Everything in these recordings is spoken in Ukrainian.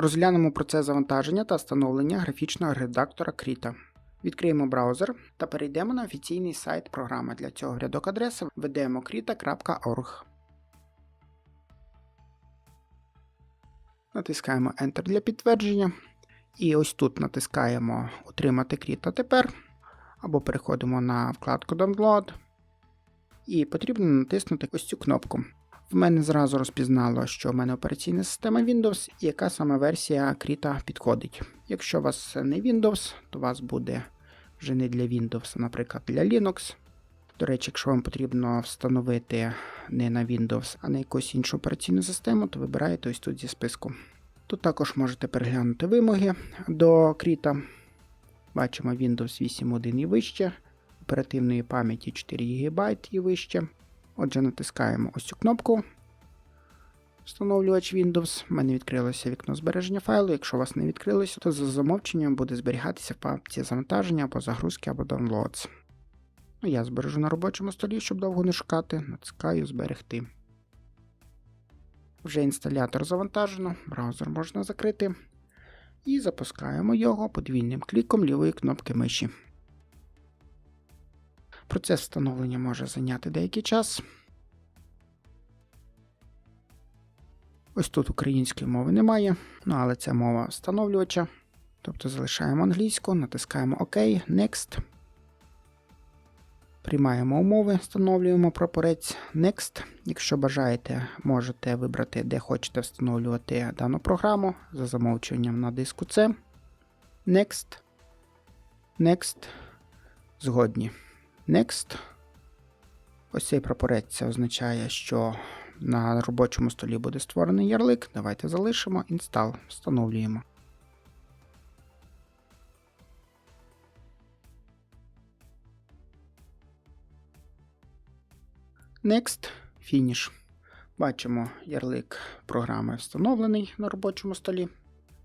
Розглянемо процес завантаження та встановлення графічного редактора Krita. Відкриємо браузер та перейдемо на офіційний сайт програми. Для цього рядок адреси введемо krita.org. Натискаємо Enter для підтвердження. І ось тут натискаємо Утримати Krita тепер. Або переходимо на вкладку Download. І потрібно натиснути ось цю кнопку. В мене зразу розпізнало, що в мене операційна система Windows і яка саме версія Krita підходить. Якщо у вас не Windows, то у вас буде вже не для Windows, а, наприклад, для Linux. До речі, якщо вам потрібно встановити не на Windows, а на якусь іншу операційну систему, то вибираєте ось тут зі списку. Тут також можете переглянути вимоги до Krita. Бачимо Windows 8.1 і вище, оперативної пам'яті 4 ГБ і вище. Отже, натискаємо ось цю кнопку. Встановлювач Windows. У мене відкрилося вікно збереження файлу. Якщо у вас не відкрилося, то за замовченням буде зберігатися в папці завантаження або загрузки, або downloads. Ну, я збережу на робочому столі, щоб довго не шукати. Натискаю Зберегти. Вже інсталятор завантажено, браузер можна закрити. І запускаємо його подвійним кліком лівої кнопки миші. Процес встановлення може зайняти деякий час. Ось тут української мови немає, ну але це мова встановлювача. Тобто залишаємо англійську, натискаємо ОК, Next. Приймаємо умови, встановлюємо прапорець Next. Якщо бажаєте, можете вибрати, де хочете встановлювати дану програму за замовчуванням на диску C. Next. Next. Згодні. Next. Ось цей прапорець це означає, що на робочому столі буде створений ярлик. Давайте залишимо. Install. Встановлюємо. Next. Finish. Бачимо, ярлик програми встановлений на робочому столі.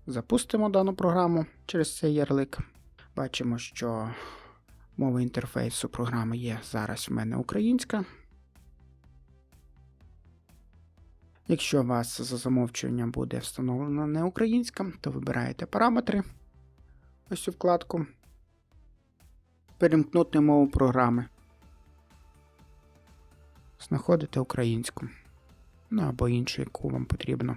Запустимо дану програму через цей ярлик. Бачимо, що мова інтерфейсу програми є зараз в мене українська. Якщо у вас за замовчуванням буде встановлена не українська, то вибираєте параметри. Ось цю вкладку. Перемкнути мову програми. Знаходите українську. Ну або іншу, яку вам потрібно.